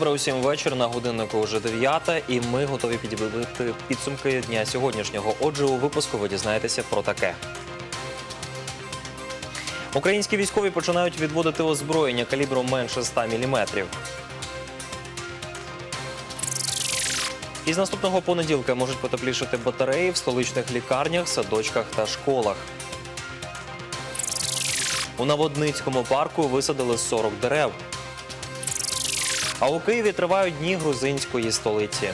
Добре, усім вечір. На годиннику вже 9, і ми готові підбити підсумки дня сьогоднішнього. Отже, у випуску ви дізнаєтеся про таке. Українські військові починають відводити озброєння калібром менше 100 мм. Із наступного понеділка можуть потеплішати батареї в столичних лікарнях, садочках та школах. У Наводницькому парку висадили 40 дерев. А у Києві тривають дні грузинської столиці.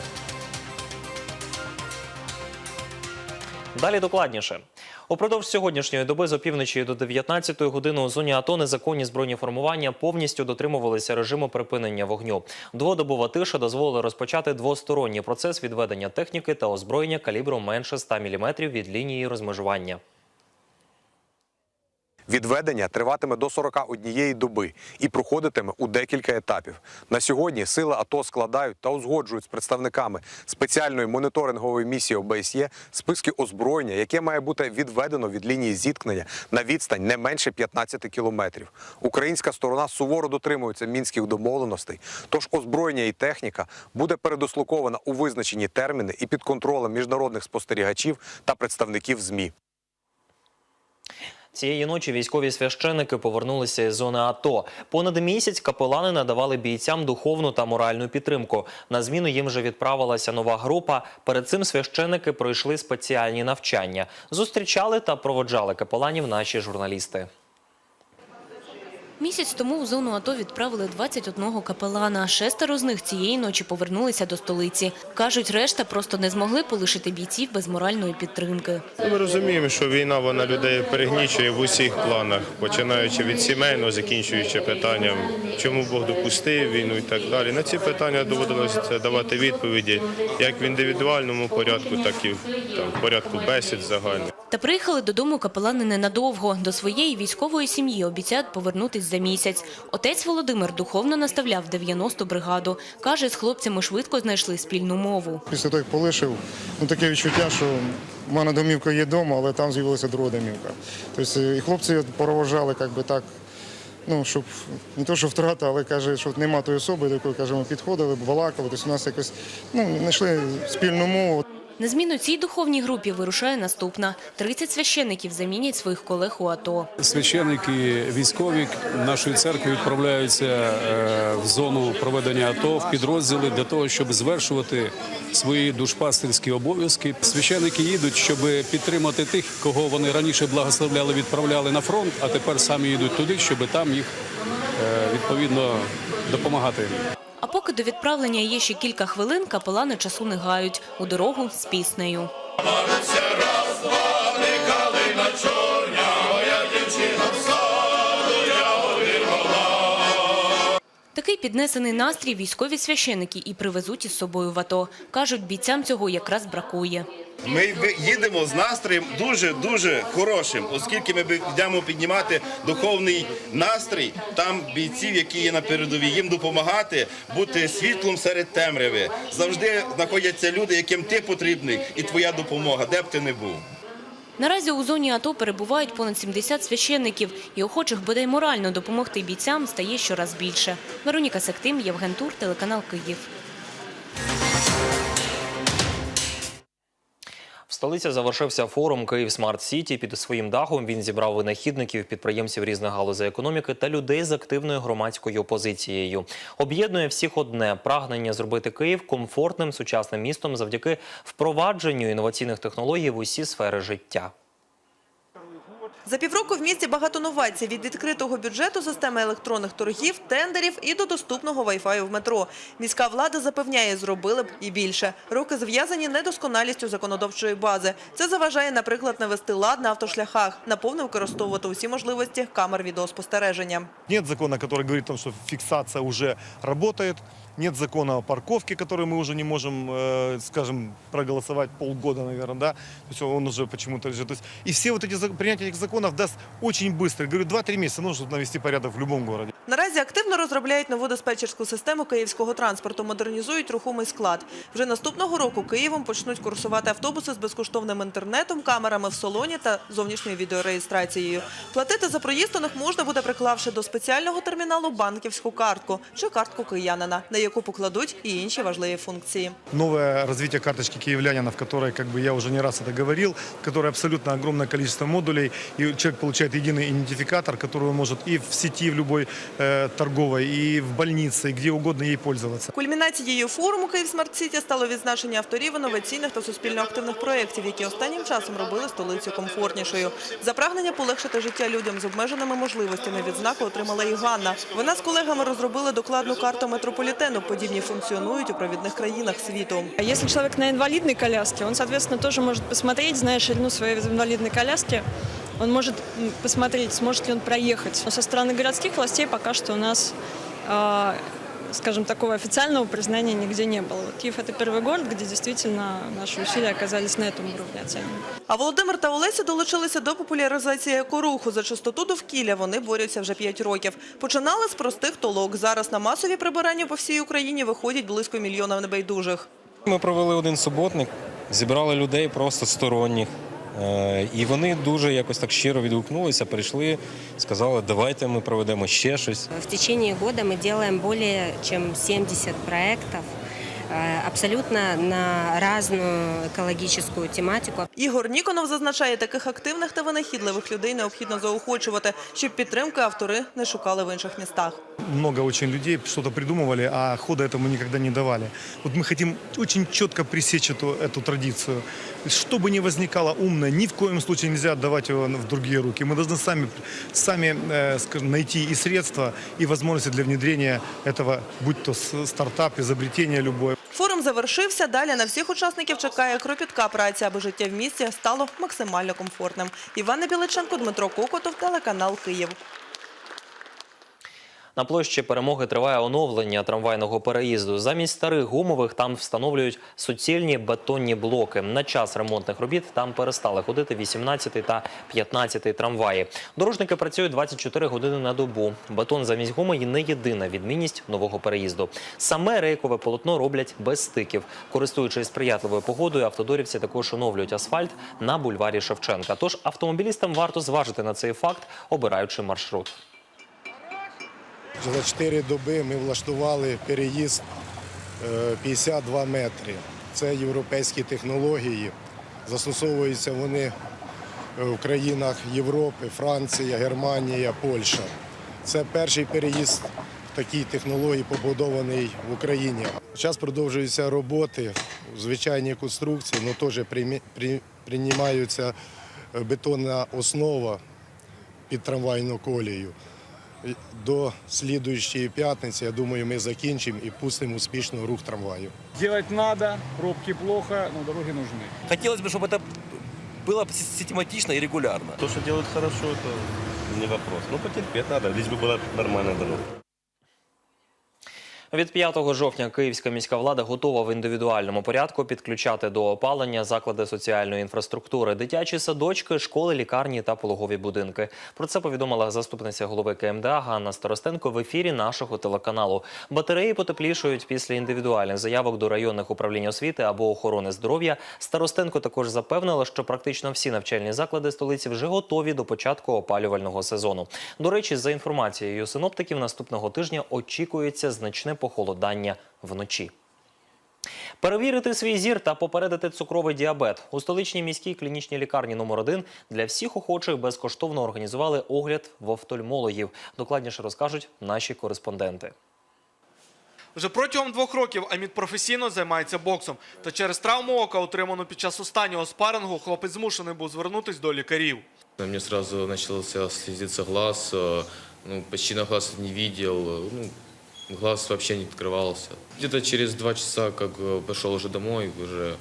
Далі докладніше. Упродовж сьогоднішньої доби з опівночі до 19 години у зоні АТО незаконні збройні формування повністю дотримувалися режиму припинення вогню. Дводобова тиша дозволила розпочати двосторонній процес відведення техніки та озброєння калібру менше 100 мм від лінії розмежування. Відведення триватиме до 41 доби і проходитиме у декілька етапів. На сьогодні сили АТО складають та узгоджують з представниками спеціальної моніторингової місії ОБСЄ списки озброєння, яке має бути відведено від лінії зіткнення на відстань не менше 15 кілометрів. Українська сторона суворо дотримується мінських домовленостей, тож озброєння і техніка буде передослукована у визначені терміни і під контролем міжнародних спостерігачів та представників ЗМІ. Цієї ночі військові священики повернулися із зони АТО. Понад місяць капелани надавали бійцям духовну та моральну підтримку. На зміну їм вже відправилася нова група. Перед цим священики пройшли спеціальні навчання. Зустрічали та проводжали капеланів наші журналісти. Місяць тому у зону АТО відправили 21 капелана. Шестеро з них цієї ночі повернулися до столиці. Кажуть, решта просто не змогли полишити бійців без моральної підтримки. Ми розуміємо, що війна вона людей перегнічує в усіх планах, починаючи від сімейного, закінчуючи питанням, чому Бог допустив війну і так далі. На ці питання доводилося давати відповіді як в індивідуальному порядку, так і в порядку бесід загальних. Та приїхали додому капелани ненадовго. До своєї військової сім'ї обіцяють повернутись за місяць. Отець Володимир духовно наставляв 90-ту бригаду. Каже, з хлопцями швидко знайшли спільну мову. Після того, як полишив, ну таке відчуття, що в мене домівка є вдома, але там з'явилася друга домівка. Тобто і хлопці проважали як би так, ну, щоб не то, що втрата, але каже, що нема тої особи, до якої каже, ми підходили, балакали. Тобто у нас якось ну, знайшли спільну мову. На зміну цій духовній групі вирушає наступна. 30 священників замінять своїх колег у АТО. Священники військові нашої церкви відправляються е, в зону проведення АТО в підрозділи для того, щоб звершувати свої душпастерські обов'язки. Священники їдуть, щоб підтримати тих, кого вони раніше благословляли, відправляли на фронт, а тепер самі їдуть туди, щоб там їх е, відповідно допомагати. Поки до відправлення є ще кілька хвилин, капелани часу не гають. У дорогу з піснею. Піднесений настрій військові священики і привезуть із собою в АТО. Кажуть, бійцям цього якраз бракує. Ми їдемо з настроєм дуже дуже хорошим, оскільки ми йдемо піднімати духовний настрій там бійців, які є на передовій, їм допомагати бути світлом серед темряви. Завжди знаходяться люди, яким ти потрібний, і твоя допомога, де б ти не був. Наразі у зоні АТО перебувають понад 70 священників, і охочих бодай морально допомогти бійцям стає щораз більше. Вероніка Сектим, Євген Тур, телеканал Київ. Столиці завершився форум Київ Смарт Сіті. Під своїм дахом він зібрав винахідників, підприємців різних галузей економіки та людей з активною громадською опозицією. Об'єднує всіх одне прагнення зробити Київ комфортним сучасним містом завдяки впровадженню інноваційних технологій в усі сфери життя. За півроку в місті багато новацій – від відкритого бюджету, системи електронних торгів, тендерів і до доступного вайфаю в метро. Міська влада запевняє, зробили б і більше. Роки зв'язані недосконалістю законодавчої бази. Це заважає, наприклад, навести лад на автошляхах, наповно використовувати усі можливості камер відеоспостереження. Нет закона, который говорит о том, что фиксация Нет закона о парковке, который мы уже не можем, э, скажем, проголосовать полгода, наверное, да. То есть он уже почему-то лежит. То есть, и все вот эти зак- принятие этих законов даст очень быстро. Говорю, 2-3 месяца нужно, чтобы навести порядок в любом городе. Наразі активно розробляють нову диспетчерську систему київського транспорту, модернізують рухомий склад. Вже наступного року Києвом почнуть курсувати автобуси з безкоштовним інтернетом, камерами в салоні та зовнішньою відеореєстрацією. Платити за проїзд у них можна буде, приклавши до спеціального терміналу банківську картку чи картку киянина, на яку покладуть і інші важливі функції. Новое развитие карточки киевлянина, в которой, как бы я уже не раз это говорил, в которой абсолютно огромное количество модулей, и человек получает единый идентификатор, который он может и в сети, в любой э, торговой, и в больнице, и где угодно ей пользоваться. Кульмінацією форуму «Київ Смарт Сіті» стало відзначення авторів інноваційних та суспільно активних проєктів, які останнім часом робили столицю комфортнішою. За прагнення полегшити життя людям з обмеженими можливостями відзнаку отримала і Ганна. Вона з колегами розробили докладну карту метрополітену. Подібні функціонують у провідних країнах світу. А Если человек на инвалидной коляске, он, соответственно, тоже может посмотреть, зная ширину своей инвалидной коляски, он может посмотреть, сможет ли он проехать. Но со стороны городских властей пока что у нас, скажем, такого официального признания нигде не было. Вот Киев – это первый город, где действительно наши усилия оказались на этом уровне оценены. А Володимир та Олеся долучилися до популяризації екоруху. За чистоту довкілля вони борються вже 5 років. Починали з простих толок. Зараз на масові прибирання по всій Україні виходять близько мільйона небайдужих. Ми провели один суботник, зібрали людей просто сторонніх. Е, І вони дуже якось так щиро відгукнулися, прийшли, сказали, давайте ми проведемо ще щось. В течение года мы делаем более чем 70 проектов э, абсолютно на разную экологическую тематику. Ігор Ніконов зазначає, таких активних та винахідливих людей необхідно заохочувати, щоб підтримки автори не шукали в інших містах. Много очень людей что-то придумывали, а хода этому никогда не давали. Вот мы хотим очень четко пресечь эту, эту традицию. Что бы ни возникало умное, ни в коем случае нельзя отдавать его в другие руки. Мы должны сами, сами э, скажем, найти и средства, и возможности для внедрения этого, будь то с- стартап, изобретение любое. Форум завершився. Далі на всіх учасників чекає кропітка праця, аби життя в місті стало максимально комфортним. Івана Біличенко, Дмитро Кокотов, телеканал Київ. На площі перемоги триває оновлення трамвайного переїзду. Замість старих гумових там встановлюють суцільні бетонні блоки. На час ремонтних робіт там перестали ходити 18 та 15 трамваї. Дорожники працюють 24 години на добу. Бетон замість гуми і не єдина відмінність нового переїзду. Саме рейкове полотно роблять без стиків. Користуючись сприятливою погодою, автодорівці також оновлюють асфальт на бульварі Шевченка. Тож автомобілістам варто зважити на цей факт, обираючи маршрут. За 4 доби ми влаштували переїзд е, 52 метри. Це європейські технології. Застосовуються вони е, в країнах Європи, Франція, Германія, Польща. Це перший переїзд такій технології побудований в Україні. Зараз продовжуються роботи, звичайні конструкції, але теж приймаються е, бетонна основа під трамвайну колію До слідуючої п'ятниці, я думаю, ми закінчимо і пустимо успішно рух трамваю. Делать надо, пробки плохо, но дороги нужны. Хотелось бы, чтобы это было систематично и регулярно. То, что делают хорошо, это не вопрос. Ну, потерпеть надо, лишь бы была нормальная дорога. Від 5 жовтня київська міська влада готова в індивідуальному порядку підключати до опалення заклади соціальної інфраструктури, дитячі садочки, школи, лікарні та пологові будинки. Про це повідомила заступниця голови КМДА Ганна Старостенко в ефірі нашого телеканалу. Батареї потеплішують після індивідуальних заявок до районних управлінь освіти або охорони здоров'я. Старостенко також запевнила, що практично всі навчальні заклади столиці вже готові до початку опалювального сезону. До речі, за інформацією синоптиків, наступного тижня очікується значне похолодання вночі. Перевірити свій зір та попередити цукровий діабет у столичній міській клінічній лікарні номер 1 для всіх охочих безкоштовно організували огляд в офтальмологів. Докладніше розкажуть наші кореспонденти. Вже протягом двох років Амід професійно займається боксом. Та через травму ока, отриману під час останнього спарингу, хлопець змушений був звернутись до лікарів. Мне сразу начался слезиться глаз, ну, почти на глаз не видел, э, ну, глаз вообще не открывался. Где-то через два часа, как э, пошел уже домой, уже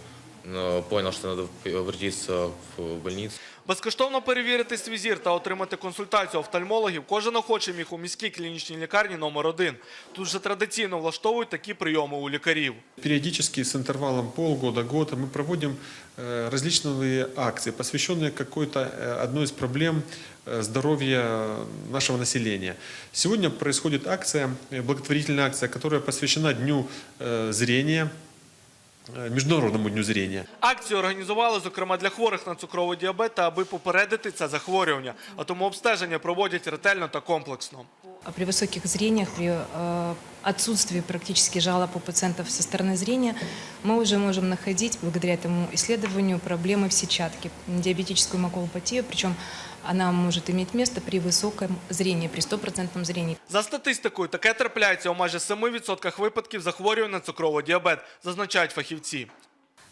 понял, что надо обратиться в больницу. Безкоштовно перевірити свій зір та отримати консультацію офтальмологів кожен охочий міг у міській клінічній лікарні номер 1 Тут же традиційно влаштовують такі прийоми у лікарів. Периодически с интервалом полгода, года мы проводим э, различные акции, посвященные какой-то э, одной из проблем э, здоровья нашего населения. Сегодня происходит акция, э, благотворительная акция, которая посвящена Дню э, зрения, э, Международному дню зрения. Акцію організували, зокрема, для хворих на цукровий діабет та аби попередити це захворювання. А тому обстеження проводять ретельно та комплексно. А При высоких зрениях, при э, отсутствии практически жалоб у пациентов со стороны зрения, мы уже можем находить, благодаря этому исследованию, проблемы в сетчатке, диабетическую макулопатию, причем она может иметь место при высоком зрении, при стопроцентном зрении. За статистикою, таке трапляється у майже 7% випадків захворювання на цукровий діабет, зазначають фахівці.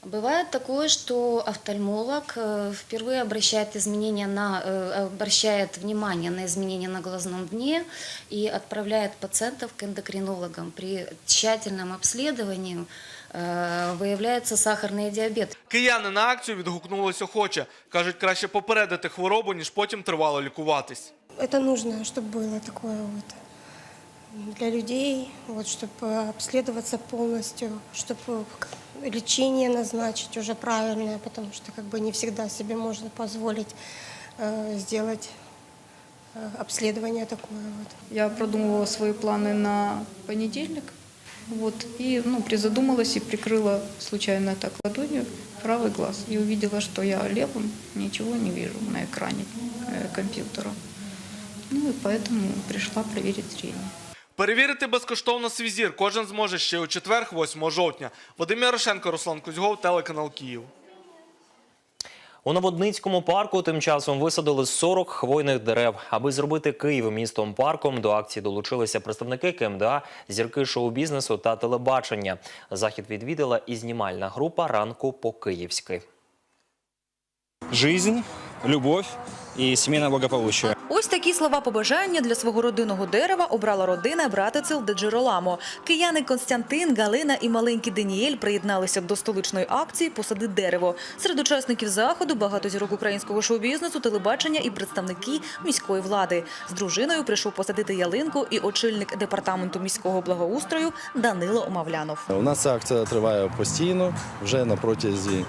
Бывает такое, что офтальмолог э, впервые обращает изменения на, э, обращает внимание на изменения на глазном дне и отправляет пациентов к эндокринологам. При тщательном обследовании э, выявляется сахарный диабет. Кияни на акцію відгукнулись охоче. Кажуть, краще попередити хворобу, ніж потім тривало лікуватись. Это нужно, чтобы было такое вот для людей, вот, чтобы обследоваться полностью, чтобы лечение назначить уже правильное, потому что как бы не всегда себе можно позволить э, сделать э, обследование такое вот. Я продумывала свои планы на понедельник. Вот, и ну, призадумалась и прикрыла случайно так ладонью правый глаз. И увидела, что я левым ничего не вижу на экране э, компьютера. Ну и поэтому пришла проверить зрение. Перевірити безкоштовно свій зір кожен зможе ще у четвер, 8 жовтня. Вадим Ярошенко, Руслан Кузьгов, телеканал Київ. У Новодницькому парку тим часом висадили 40 хвойних дерев. Аби зробити Київ містом парком, до акції долучилися представники КМДА, зірки шоу-бізнесу та телебачення. Захід відвідала і знімальна група ранку по-київськи. Жизнь, любовь и семейное благополучие. Ось такі слова побажання для свого родинного дерева обрала родина братицел де Джероламо. Кияни Константин, Галина і маленький Даніель приєдналися до столичної акції «Посади дерево». Серед учасників заходу багато зірок українського шоу-бізнесу, телебачення і представники міської влади. З дружиною прийшов посадити ялинку і очільник департаменту міського благоустрою Данило Мавлянов. У нас ця акція триває постійно, вже на протязі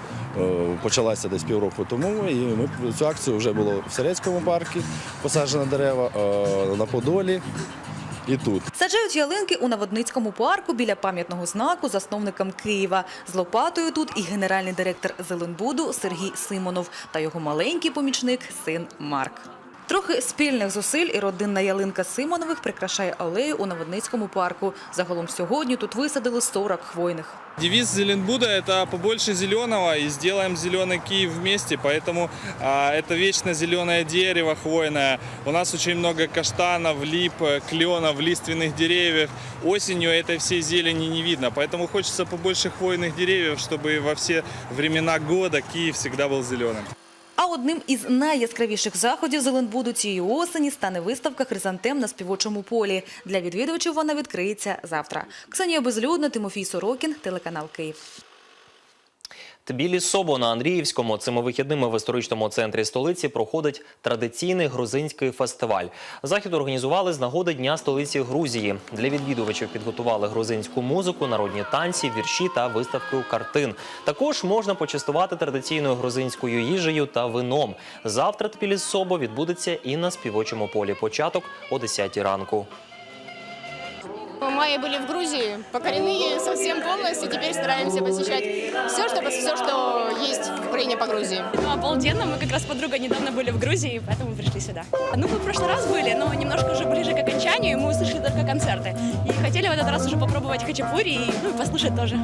почалася десь півроку тому. І ми цю акцію вже було в Серецькому парку, посаджено дерева, е, на Подолі і тут. Саджають ялинки у Наводницькому парку біля пам'ятного знаку засновникам Києва. З лопатою тут і генеральний директор Зеленбуду Сергій Симонов та його маленький помічник син Марк. Трохи спільних зусиль і родинна ялинка Симонових прикрашає алею у Наводницькому парку. Загалом сьогодні тут висадили 40 хвойних. Девиз Зеленбуда – это побольше зеленого и сделаем зеленый Киев вместе, поэтому а, это вечно зеленое дерево хвойное. У нас очень много каштанов, лип, кленов, лиственных деревьев. Осенью этой всей зелени не видно, поэтому хочется побольше хвойных деревьев, чтобы во все времена года Киев всегда был зеленым. Одним із найяскравіших заходів Зеленбуду цієї осені стане виставка «Хризантем на співочому полі». Для відвідувачів вона відкриється завтра. Ксенія Безлюдна, Тимофій Сорокін, телеканал Київ. Тбілі Собо на Андріївському цими вихідними в історичному центрі столиці проходить традиційний грузинський фестиваль. Захід організували з нагоди Дня столиці Грузії. Для відвідувачів підготували грузинську музику, народні танці, вірші та виставку картин. Також можна почастувати традиційною грузинською їжею та вином. Завтра Тбілі Собо відбудеться і на співочому полі. Початок о 10 ранку. В мае были в Грузии, покорены совсем полностью, теперь стараемся посещать все, что, все, что есть в Украине по Грузии. Ну, обалденно. Мы как раз с подругой недавно были в Грузии, поэтому пришли сюда. Ну, мы в прошлый раз были, но немножко уже ближе к окончанию, и мы услышали только концерты. И хотели в этот раз уже попробовать хачапури и, ну, и послушать тоже.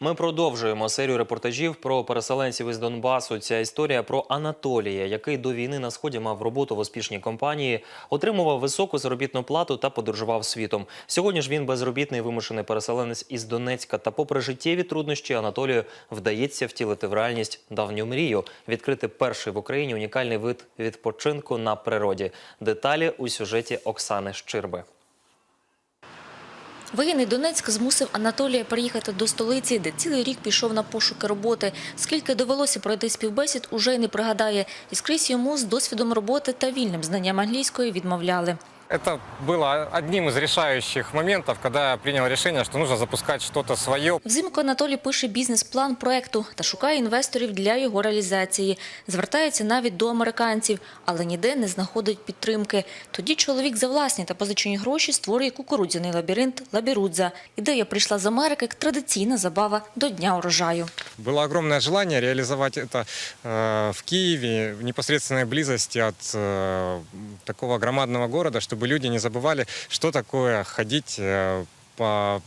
Ми продовжуємо серію репортажів про переселенців із Донбасу. Ця історія про Анатолія, який до війни на сході мав роботу в успішній компанії, отримував високу заробітну плату та подорожував світом. Сьогодні ж він безробітний вимушений переселенець із Донецька. Та, попри життєві труднощі, Анатолію вдається втілити в реальність давню мрію, відкрити перший в Україні унікальний вид відпочинку на природі. Деталі у сюжеті Оксани Щирби. Воєнний Донецьк змусив Анатолія приїхати до столиці, де цілий рік пішов на пошуки роботи. Скільки довелося пройти співбесід, уже й не пригадає. І скрізь йому з досвідом роботи та вільним знанням англійської відмовляли. Это было одним из решающих моментов, когда я принял решение, что нужно запускать что-то свое. Взимку Анатолій пише бізнес-план проекту та шукає інвесторів для його реалізації. Звертається навіть до американців, але ніде не знаходить підтримки. Тоді чоловік за власні та позичені гроші створює кукурудзяний лабіринт «Лабірудза». Ідея прийшла з Америки як традиційна забава до Дня урожаю. Было огромное желание реализовать это э, в Киеве, в непосредственной близости от э, такого громадного города, чтобы люди не забывали, что такое ходить, э, по,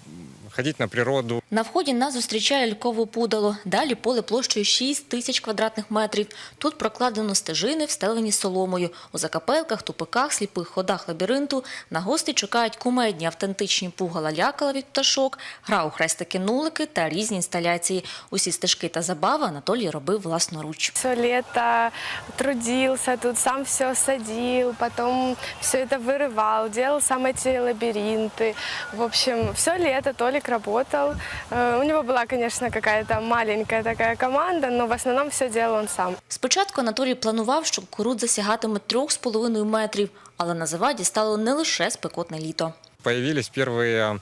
ходить на природу. На вході нас зустрічає лькове пудало. Далі поле площею 6 тисяч квадратних метрів. Тут прокладено стежини, встелені соломою. У закапелках, тупиках, сліпих ходах лабіринту на гостей чекають кумедні автентичні пугала лякала від пташок, гра у хрестики-нулики та різні інсталяції. Усі стежки та забави Анатолій робив власноруч. Все лето трудился, тут сам все садил, потом все это вырывал, делал сам эти лабиринты. В общем, все лето Толик работал. Э, У него была, конечно, какая-то маленькая такая команда, но в основном все делал он сам. Спочатку Анатолій планував, що кукурудза сягатиме 3,5 метрів, але на заваді стало не лише спекотне літо. Появились первые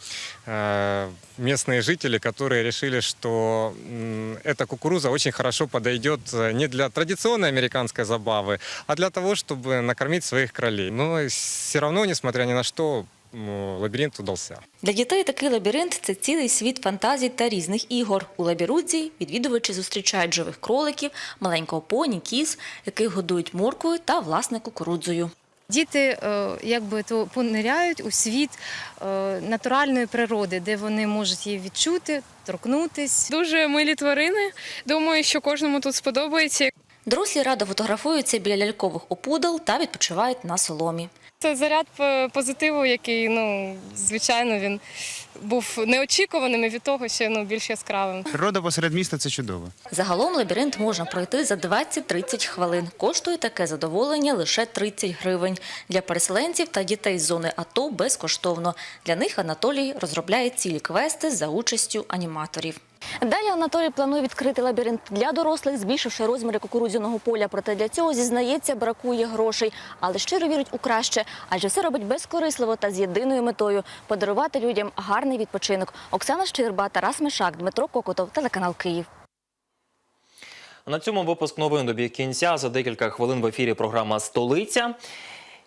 э, местные жители, которые решили, что м, эта кукуруза очень хорошо подойдет э, не для традиционной американской забавы, а для того, чтобы накормить своих кролей. Но все равно, несмотря ни на что, м, лабиринт удался. Для дітей такий лабіринт – це цілий світ фантазій та різних ігор. У лабірудзі відвідувачі зустрічають живих кроликів, маленького поні, кіз, яких годують морквою та, власне, кукурудзою. Діти е, якби то пониряють у світ е, натуральної природи, де вони можуть її відчути, торкнутись. Дуже милі тварини. Думаю, що кожному тут сподобається. Дорослі радо фотографуються біля лялькових опудал та відпочивають на соломі. Це заряд позитиву, який, ну, звичайно, він був неочікуваним і від того ще ну, більш яскравим. Природа посеред міста це чудово. Загалом лабіринт можна пройти за 20-30 хвилин. Коштує таке задоволення лише 30 гривень. Для переселенців та дітей з зони АТО безкоштовно. Для них Анатолій розробляє цілі квести за участю аніматорів. Далі Анатолій планує відкрити лабіринт для дорослих, збільшивши розміри кукурудзяного поля. Проте для цього зізнається, бракує грошей, але щиро вірить у краще, адже все робить безкорисливо та з єдиною метою подарувати людям гарний відпочинок. Оксана Щирба, Тарас Мишак, Дмитро Кокотов, телеканал Київ. На цьому випуск новин добіг кінця. За декілька хвилин в ефірі програма Столиця.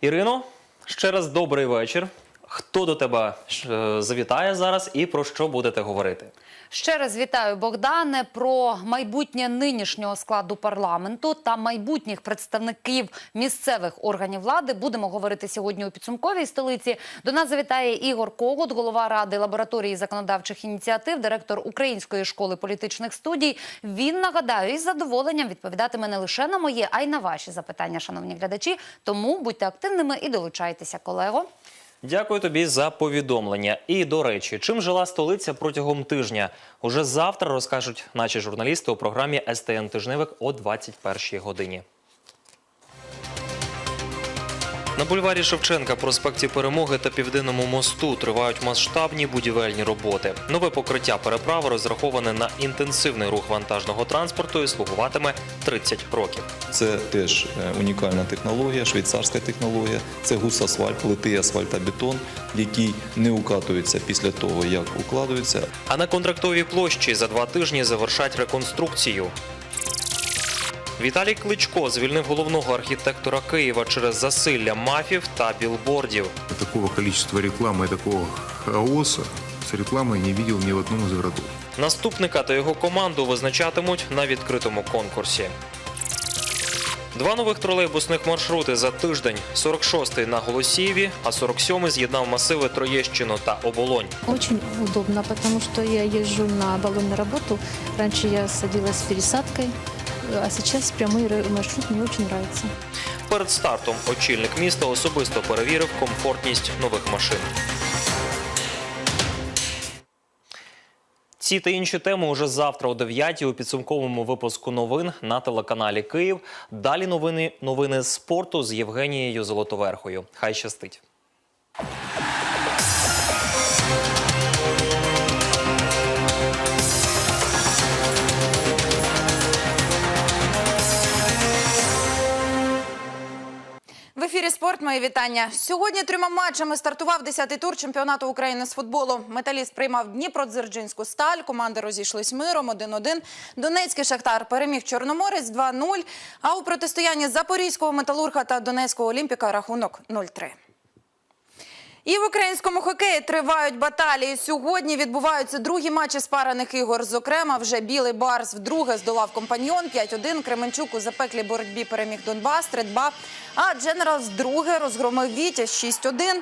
Ірино, ще раз добрий вечір. Хто до тебе е, завітає зараз і про що будете говорити? Ще раз вітаю Богдане про майбутнє нинішнього складу парламенту та майбутніх представників місцевих органів влади. Будемо говорити сьогодні у підсумковій столиці. До нас завітає Ігор Когут, голова ради лабораторії законодавчих ініціатив, директор Української школи політичних студій. Він нагадаю із задоволенням відповідатиме не лише на моє, а й на ваші запитання, шановні глядачі. Тому будьте активними і долучайтеся, колего. Дякую тобі за повідомлення. І до речі, чим жила столиця протягом тижня? Уже завтра розкажуть наші журналісти у програмі СТН Тижневик о 21-й годині. На бульварі Шевченка, проспекті Перемоги та Південному мосту тривають масштабні будівельні роботи. Нове покриття переправи розраховане на інтенсивний рух вантажного транспорту і слугуватиме 30 років. Це теж е, унікальна технологія, швейцарська технологія. Це гусасфальт, литий асфальтобетон, який не укатується після того, як укладується. А на контрактовій площі за два тижні завершать реконструкцію. Віталій Кличко звільнив головного архітектора Києва через засилля мафів та білбордів. Такого количества рекламы и такого хаоса с рекламой не видел ни в одном из городов. Наступника та його команду визначатимуть на відкритому конкурсі. Два нових тролейбусних маршрути за тиждень. 46-й на Голосіїві, а 47-й з'єднав масиви Троєщину та Оболонь. Очень удобно, потому что я езжу на Оболонь на работу. Раньше я садилась с пересадкой, а сейчас прямой маршрут мне очень нравится. Перед стартом очільник міста особисто перевірив комфортність нових машин. Ці та інші теми уже завтра о 9 у підсумковому випуску новин на телеканалі Київ. Далі новини, новини спорту з Євгенією Золотоверхою. Хай щастить. Спорт, мої вітання. Сьогодні трьома матчами стартував 10-й тур чемпіонату України з футболу. Металіст приймав Дніпродзержинську сталь. Команди розійшлись миром 1-1. Донецький Шахтар переміг Чорноморець 2-0. А у протистоянні Запорізького металурга та Донецького Олімпіка рахунок 0-3. І в українському хокеї тривають баталії. Сьогодні відбуваються другі матчі спарених ігор. Зокрема, вже білий барс вдруге здолав компаньйон 5-1. Кременчук у запеклій боротьбі переміг Донбас 3-2. А Дженералс вдруге розгромив Вітя 6-1.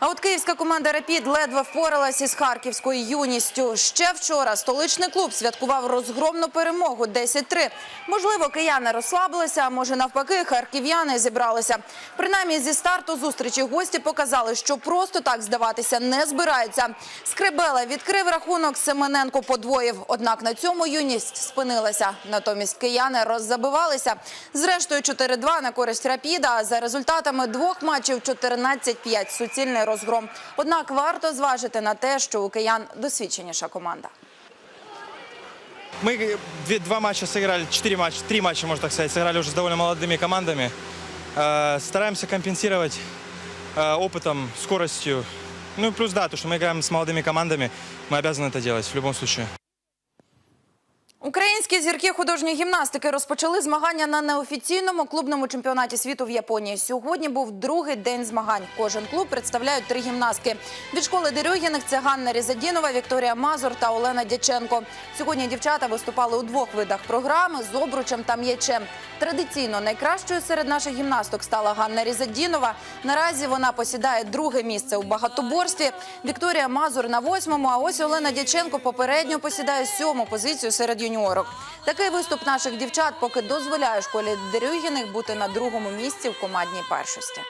А от київська команда «Рапід» ледве впоралась із харківською юністю. Ще вчора столичний клуб святкував розгромну перемогу 10-3. Можливо, кияни розслабилися, а може навпаки, харків'яни зібралися. Принаймні зі старту зустрічі гості показали, що просто так здаватися не збираються. Скребела відкрив рахунок, Семененко подвоїв. Однак на цьому юність спинилася. Натомість кияни роззабивалися. Зрештою 4-2 на користь «Рапіда», за результатами двох матчів 14-5 – суцільний розгром. Однак варто зважити на те, що у киян досвідченіша команда. Мы две- два матча сыграли, четыре матча, три матча, можно так сказать, сыграли уже с довольно молодыми командами. Э, Стараемся компенсировать э, опытом, скоростью. Ну и плюс, да, то, что мы играем с молодыми командами, мы обязаны это делать в любом случае. Українські зірки художньої гімнастики розпочали змагання на неофіційному клубному чемпіонаті світу в Японії. Сьогодні був другий день змагань. Кожен клуб представляють три гімнастки. Від школи Дерюгіних це Ганна Різадінова, Вікторія Мазур та Олена Дяченко. Сьогодні дівчата виступали у двох видах програми з обручем та м'ячем. Традиційно найкращою серед наших гімнасток стала Ганна Різадінова. Наразі вона посідає друге місце у багатоборстві. Вікторія Мазур на восьмому. А ось Олена Дяченко попередньо посідає сьому позицію серед юніорок. Такий виступ наших дівчат поки дозволяє школі Дерюгіних бути на другому місці в командній першості.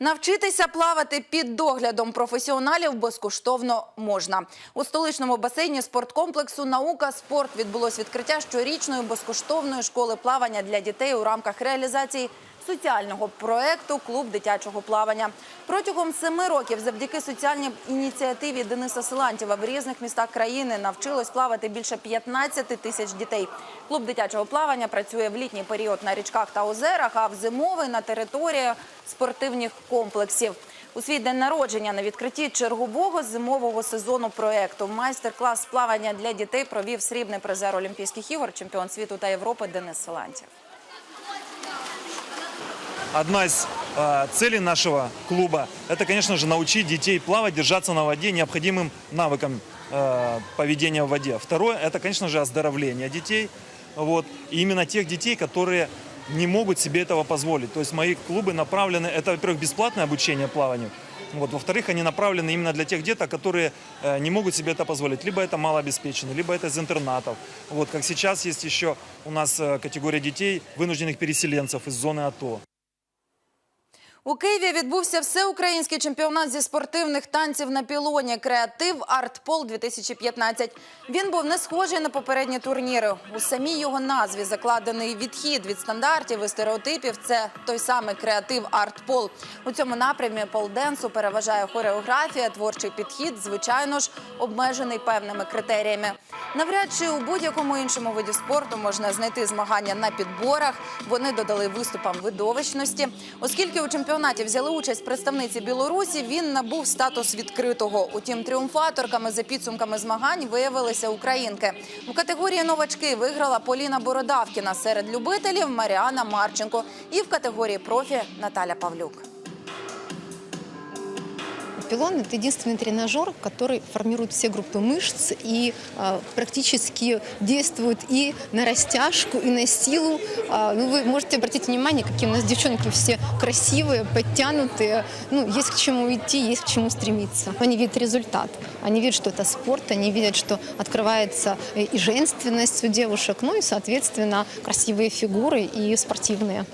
Навчитися плавати під доглядом професіоналів безкоштовно можна. У столичному басейні спорткомплексу Наука спорт відбулось відкриття щорічної безкоштовної школи плавання для дітей у рамках реалізації соціального проекту Клуб дитячого плавання. Протягом семи років завдяки соціальній ініціативі Дениса Силантєва в різних містах країни навчилось плавати більше 15 тисяч дітей. Клуб дитячого плавання працює в літній період на річках та озерах, а в зимовий на території спортивних комплексів. У свій день народження на відкритті чергового зимового сезону проекту майстер-клас плавання для дітей провів срібний призер Олімпійських ігор, чемпіон світу та Європи Денис Силантєв. Одна из э, целей нашего клуба – это, конечно же, научить детей плавать, держаться на воде необходимым навыкам э, поведения в воде. Второе – это, конечно же, оздоровление детей. Вот. И именно тех детей, которые не могут себе этого позволить. То есть мои клубы направлены, это, во-первых, бесплатное обучение плаванию, вот. Во-вторых, они направлены именно для тех деток, которые э, не могут себе это позволить. Либо это малообеспеченные, либо это из интернатов. Вот. Как сейчас есть еще у нас э, категория детей, вынужденных переселенцев из зоны АТО. У Києві відбувся всеукраїнський чемпіонат зі спортивних танців на пілоні «Креатив Артпол 2015». Він був не схожий на попередні турніри. У самій його назві закладений відхід від стандартів і стереотипів. Це той самий «Креатив Артпол». У цьому напрямі полденсу переважає хореографія, творчий підхід, звичайно ж, обмежений певними критеріями. Навряд чи у будь-якому іншому виді спорту можна знайти змагання на підборах. Вони додали виступам видовищності. Оскільки у чемпіонаті взяли участь представниці Білорусі, він набув статус відкритого. Утім, тріумфаторками за підсумками змагань виявилися українки. У категорії новачки виграла Поліна Бородавкіна серед любителів Маріана Марченко і в категорії профі Наталя Павлюк. Пилон – это единственный тренажер, который формирует все группы мышц и а, практически действует и на растяжку, и на силу. А, ну, вы можете обратить внимание, какие у нас девчонки все красивые, подтянутые. Ну, есть к чему идти, есть к чему стремиться. Они видят результат. Они видят, что это спорт, они видят, что открывается э, и женственность у девушек, ну и, соответственно, красивые фигуры и спортивные.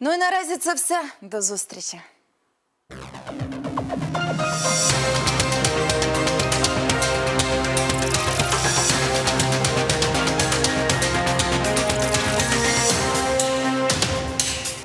Ну і наразі це все. До зустрічі. Thank you.